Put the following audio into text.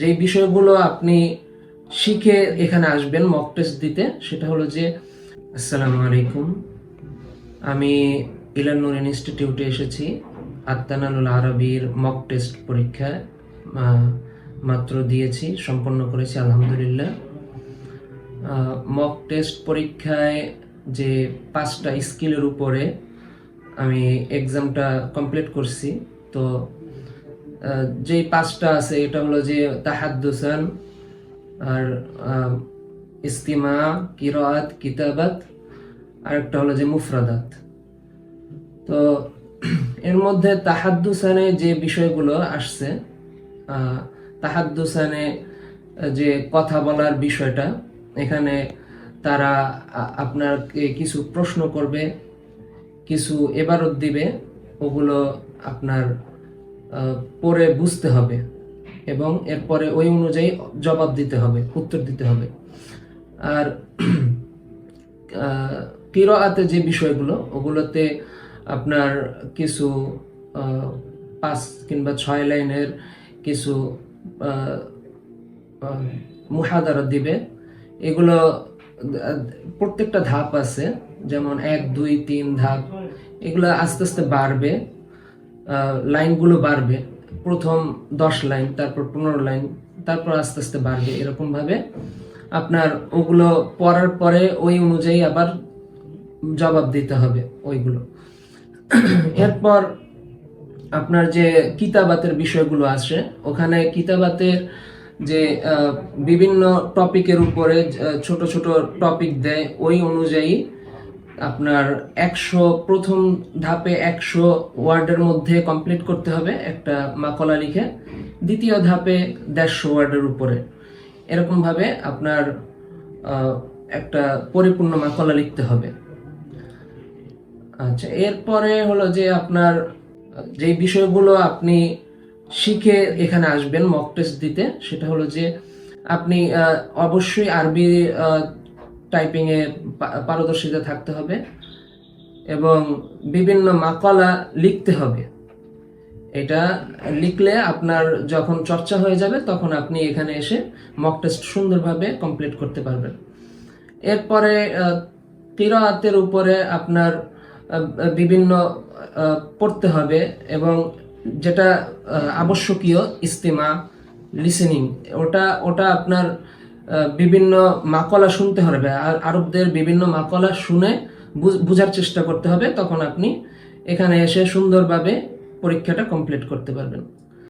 যেই বিষয়গুলো আপনি শিখে এখানে আসবেন মক টেস্ট দিতে, সেটা হলো যে, আসসালামু আলাইকুম। আমি ইলান নুর ইনস্টিটিউটে এসেছি আত্মানানুল আরবির মক টেস্ট পরীক্ষায় মাত্র দিয়েছি, সম্পন্ন করেছি, আলহামদুলিল্লাহ। মক টেস্ট পরীক্ষায় যে পাঁচটা স্কিলের উপরে আমি এক্সামটা কমপ্লিট করছি, তো যেই পাঁচটা আছে এটা হলো যে তাহাদ্দুসান আর ইস্তিমা কিরাত কিতাবাত আর একটা হলো যে মুফরাদাত। তো এর মধ্যে তাহাদ্দুসানে যে বিষয়গুলো আসছে আহ, তাহাদ্দুসানে যে কথা বলার বিষয়টা এখানে তারা আ- আপনাকে কিছু প্রশ্ন করবে কিছু এবারত দিবে ওগুলো আপনার পড়ে বুঝতে হবে এবং এরপরে ওই অনুযায়ী জবাব দিতে হবে, উত্তর দিতে হবে। আর কিরাতে যে বিষয়গুলো, ওগুলোতে আপনার কিছু পাঁচ কিংবা ছয় লাইনের কিছু মুহাদারা দিবে। এগুলো, প্রত্যেকটা ধাপ আছে, যেমন এক, দুই, তিন ধাপ, এগুলো আস্তে আস্তে বাড়বে। লাইনগুলো বাড়বে। প্রথম দশ লাইন, তারপর পনেরো লাইন, তারপর আস্তে আস্তে বাড়বে এরকমভাবে। আপনার ওগুলো পড়ার পরে ওই অনুযায়ী আবার জবাব দিতে হবে ওইগুলো। এরপর আপনার যে কিতাবাতের বিষয়গুলো আসে ওখানে কিতাবাতের যে বিভিন্ন টপিকের উপরে ছোট ছোট টপিক দেয়, ওই অনুযায়ী আপনার একশো, প্রথম ধাপে একশো ওয়ার্ডের মধ্যে কমপ্লিট করতে হবে একটা মাকলা লিখে। দ্বিতীয় ধাপে দেড়শো ওয়ার্ডের উপরে। এরকমভাবে আপনার একটা পরিপূর্ণ মাকলা লিখতে হবে। আচ্ছা এরপরে হলো যে আপনার যে বিষয়গুলো আপনি শিখে এখানে আসবেন মক টেস্ট দিতে, সেটা হলো যে আপনি অবশ্যই আরবি টাইপিং এ পারদর্শিতা থাকতে হবে এবং বিভিন্ন মাকলা লিখতে হবে। এটা লিখলে আপনার যখন চর্চা হয়ে যাবে তখন আপনি এখানে এসে মক টেস্ট সুন্দরভাবে কমপ্লিট করতে পারবেন। এরপরে কিরাতের উপরে আপনার বিভিন্ন পড়তে হবে এবং যেটা আবশ্যকীয়, ইস্তেমা লিসেনিং ওটা ওটা আপনার বিভিন্ন মাকলা শুনতে হবে। আর আরবদের বিভিন্ন মাকলা শুনে বুঝ- বুঝার চেষ্টা করতে হবে। তখন আপনি এখানে এসে সুন্দরভাবে পরীক্ষাটা কমপ্লিট করতে পারবেন।